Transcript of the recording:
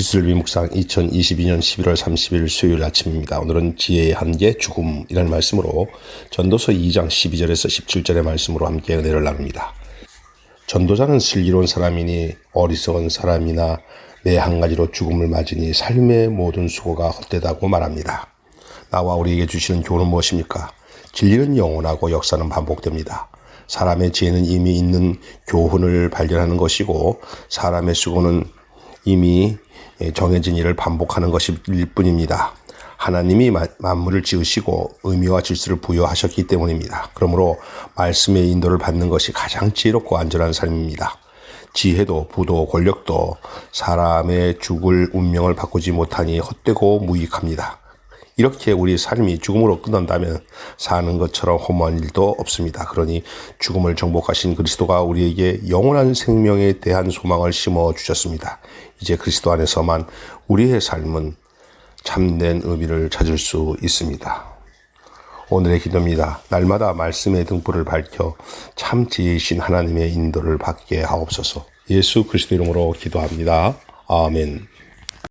이슬비 묵상 2022년 11월 30일 수요일 아침입니다. 오늘은 지혜의 한계 죽음이라는 말씀으로 전도서 2장 12절에서 17절의 말씀으로 함께 은혜를 나눕니다. 전도자는 슬기로운 사람이니 어리석은 사람이나 매한 가지로 죽음을 맞으니 삶의 모든 수고가 헛되다고 말합니다. 나와 우리에게 주시는 교훈은 무엇입니까? 진리는 영원하고 역사는 반복됩니다. 사람의 지혜는 이미 있는 교훈을 발견하는 것이고 사람의 수고는 이미 정해진 일을 반복하는 것일 뿐입니다. 하나님이 마- 만물을 지으시고 의미와 질서를 부여하셨기 때문입니다. 그러므로 말씀의 인도를 받는 것이 가장 지혜롭고 안전한 삶입니다. 지혜도 부도 권력도 사람의 죽을 운명을 바꾸지 못하니 헛되고 무익합니다. 이렇게 우리 삶이 죽음으로 끝난다면 사는 것처럼 허무한 일도 없습니다. 그러니 죽음을 정복하신 그리스도가 우리에게 영원한 생명에 대한 소망을 심어 주셨습니다. 이제 그리스도 안에서만 우리의 삶은 참된 의미를 찾을 수 있습니다. 오늘의 기도입니다. 날마다 말씀의 등불을 밝혀 참 지혜이신 하나님의 인도를 받게 하옵소서. 예수 그리스도 이름으로 기도합니다. 아멘.